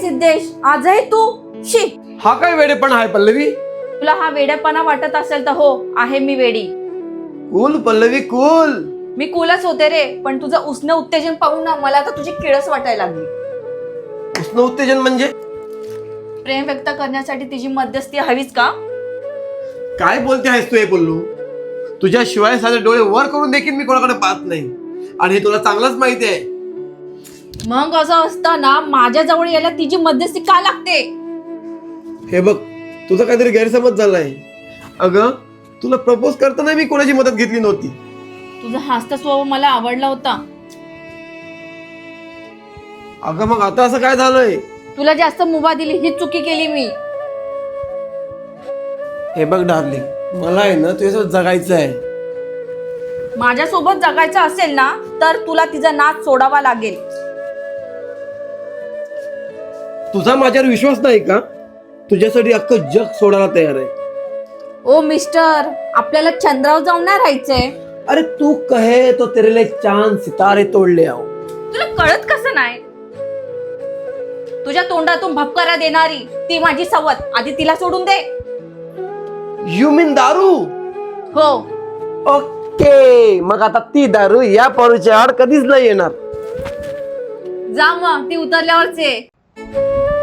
सिद्धेश आजही तू? शी. हा काय वेडेपण आहे पल्लवी? तुला हा वेड्यापणा वाटत असेल तर हो आहे मी वेडी. Cool Pallavi cool. मी कुलच होते रे पण तुझं उष्ण उत्तेजन पाहून ना मला तर तुझी किळस वाटायला लागली. उष्ण उत्तेजन म्हणजे? प्रेम व्यक्त करण्यासाठी तिची मध्यस्थी हवीच का? काय बोलते आहेस तू हे बोलू तुझ्याशिवाय साधे डोळे वर करून देखील मी कोणाकडे पाहत नाही. आणि हे तुला चांगलंच माहिती आहे. मग असं असताना माझ्या जवळ यायला तिची मध्यस्थी का लागते? हे बघ तुझा काहीतरी गैरसमज झालाय. अगं तुला प्रपोज करताना मी कोणाची मदत घेतली नव्हती. तुझा हास्य स्वभाव मला आवडला होता. अगं मग आता असं काय झालंय? तुला जास्त मुभा दिली ही चुकी केली मी. हे बघ डार्लिंग मला आहे ना तुझ्यासोबत जगायचं आहे. माझ्यासोबत जगायचं असेल ना तर तुला तिचा नाच सोडावा लागेल. तुझा माझ्यावर विश्वास नाही का? तुझ्यासाठी अख्खं जग सोडायला तयार आहे. ओ मिस्टर आपल्याला चंद्रावर जाऊन नाही राहायचंय? अरे तू कहे तो तेरे लिए चांद सितारे तोडले आओ. तुला कळत कसं नाही? तुझ्या तोंडातून भपकारा देणारी ती माझी सवत आधी तिला सोडून दे. यू मीन दारू? हो. ओके मग आता ती दारू या पारूच्या आड कधीच नाही येणार. जा मग ती उतरल्यावरच. ये Música